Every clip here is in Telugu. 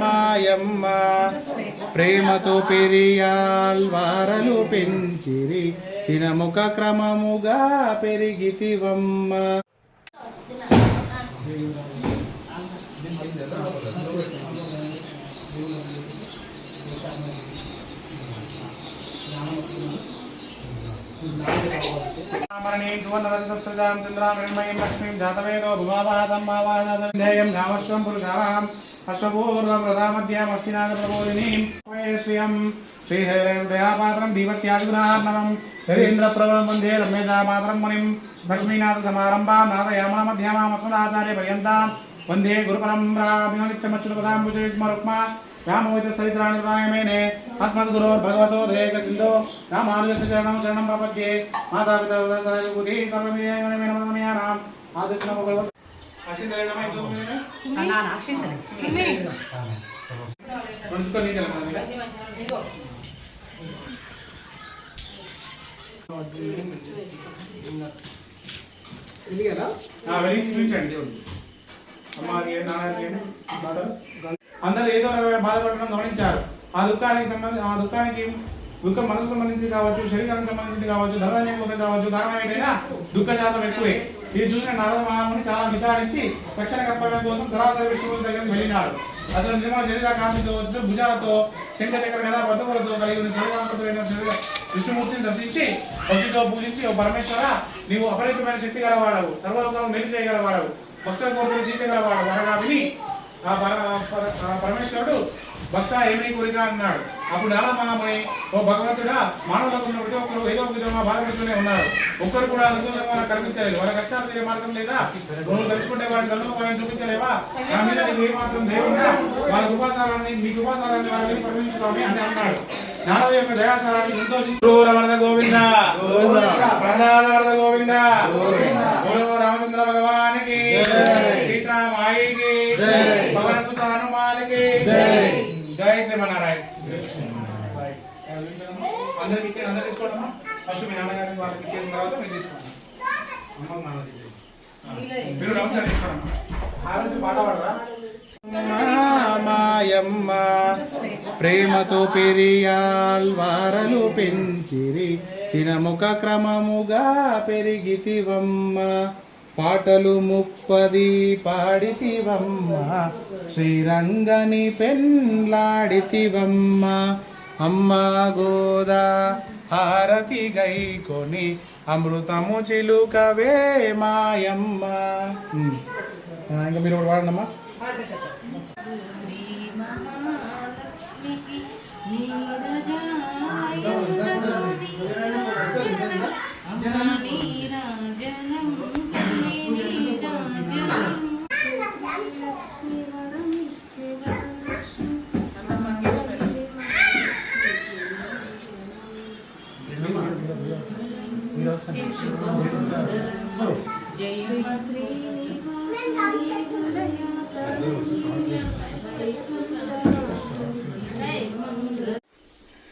మాయమ్మ ప్రేమతో పెరియాల్ వారలు పెంచిరి. దినముఖ క్రమముగా పెరిగితివమ్మ. మరణీం సువర్ణరజతస్రజాం చంద్రాం హిరణ్మయీం లక్ష్మీం జాతవేదో భువావాదం మావాదాదం నామశ్వం పురుషారాం అశ్వపూర్వం రథామధ్యాం ప్రబోధినీం శ్రియం శ్రీహైరేం దీవత్యాదిగుణార్ణవం హరీంద్ర ప్రబలం వందే రమ్యజా మాతరం మునిం లక్ష్మీనాథ సమారంభాం నాదయామా పర్యంతాం వందే రామవిత సరిత్రానుదాయమేనే అస్మద్ గురు భగవతో దేక సింధు రామానుజ శరణం శరణం భవద్యే మాతాపిత సరస్వతి సర్వమియమనమనమనమయ రామ్ ఆదిష్ణ భగవ అక్షింతలే నమః ఇదో అన్నా అక్షింతలే సిమ్మి కొంచెం నీకు ఎలా ఇదో వెలిగించండి అమ్మ నాన్న బాధ అందరూ ఏదో బాధపడడం గమనించారు. ఆ దుఃఖానికి సంబంధించి ఆ దుఃఖానికి దుఃఖం మనసు సంబంధించి కావచ్చు శరీరానికి సంబంధించి కావచ్చు ధనాన్ని కోసం కావచ్చు కారణం ఏదైనా దుఃఖ శాతం ఎక్కువే. ఇది చూసిన నారద మహాముని చాలా విచారించి రక్షణ కర్తవ్యం కోసం సరాసరి విష్ణువుల దగ్గరికి వెళ్ళినాడు. అతను నిర్మల శరీర కాంతితో భుజాలతో శంఖ దగ్గర కదా బతుకులతో కలిగి ఉన్న శరీరాంతమైన శరీర విష్ణుమూర్తిని దర్శించి భక్తితో పూజించి ఓ పరమేశ్వర నీవు అపరితమైన శక్తి గలవాడవు. సర్వలోకం మేలు చేయగలవాడవు. భక్తుల కోరికలు తీర్చగలవాడు అనగా విని ఆ పర- పరమేశ్వరుడు భక్త ఏమీ కోరిక? అన్నాడు. అప్పుడు నారా మహాముని ఓ భగవంతుడా మానవులకు ఉన్న ప్రతి ఒక్కరు ఏదో ఒక విధంగా బాధపడుతూనే ఉన్నారు. ఒక్కరు కూడా సంతోషంగా మనకు కనిపించలేదు. వాళ్ళ కష్టాలు తీరే మార్గం లేదా? నువ్వు తెలుసుకుంటే వారిని తల్లు చూపించలేవా? నా మీద నీకు ఏమాత్రం దేవుడా వాళ్ళ ఉపాసారాన్ని మీకు ఉపాసారాన్ని వాళ్ళ మీద అని అన్నాడు. నారద యొక్క దయాసారాన్ని సంతోషించు రమణ గోవింద అందరికి ఇచ్చి అందరు తీసుకోవడమ్మా ఫస్ట్ మీ నాన్నగారికి వాళ్ళకి ఇచ్చేసిన తర్వాత మీరు తీసుకోండి అమ్మ నాన్నకి ఇచ్చేయండి. మీరు నమస్కారం తీసుకోండి హారతి పాట పాడరా మాయమ్మ ప్రేమతో పెరియాల్వారలు పెంచిరి. దినముఖ క్రమముగా పెరిగితివమ్మ. పాటలు ముప్పది పాడితివమ్మ. శ్రీరంగని పెన్లాడితివమ్మ అమ్మ గోదా హారతి గైకొని అమృతము చిలుకవే మాయమ్మ ఇంకా మీరు ఒకటి వాడండమ్మా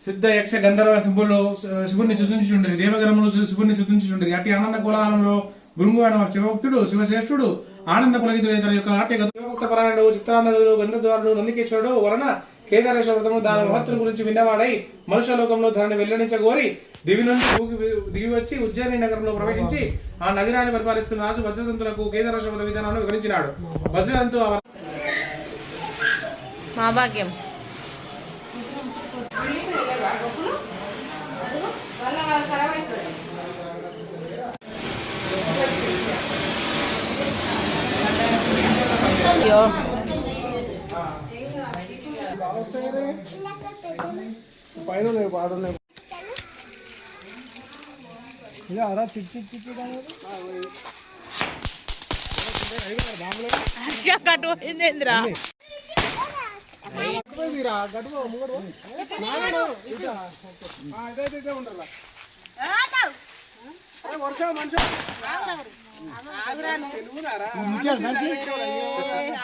సిద్ధ యక్ష గంధర్వ శివులు శివుని చుతించుండ్రి దేవగరములు శివుని చుతించుండ్రి అట్టి ఆనంద కోలాహలంలో భృంగువాడ శివభక్తుడు శివశ్రేష్ఠుడు ఆనంద కులగితుడు యొక్క నాట్య గత- శివభక్త పరాయణుడు చిత్రానందుడు గంధద్వారుడు నందికేశ్వరుడు వలన కేదారేశ్వర వ్రతము దాని మహత్వం గురించి విన్నవాడై మనుష్య లోకంలో ధరని వెల్లడించగోరి దివి నుండి దిగి వచ్చి ఉజ్జయిని నగరంలో ప్రవేశించి ఆ నగరాన్ని పరిపాలిస్తున్న రాజు వజ్రదంతులకు కేదారేశ్వర వ్రత విధానాన్ని వివరించినాడు. వజ్రదంతు మా భాగ్యం అయ్యో. పైన పాడున్నాయి అరా చిట్టి చిట్టి కట్టు పోయిందేంద్రా ఉండరా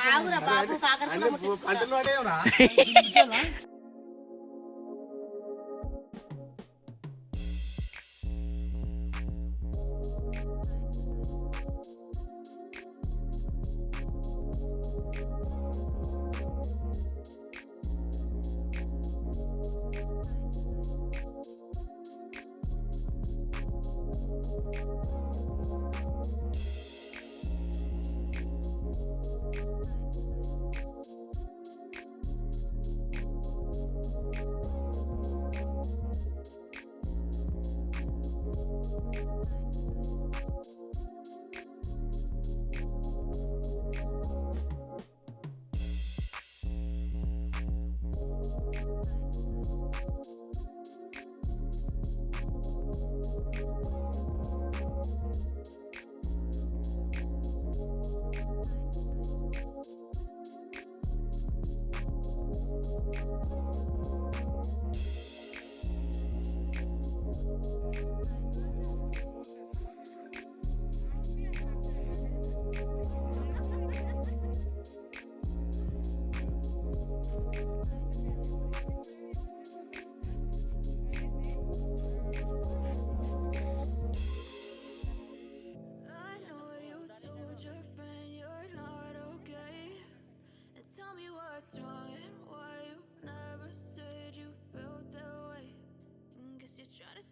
ఆగురా బాబు కాకర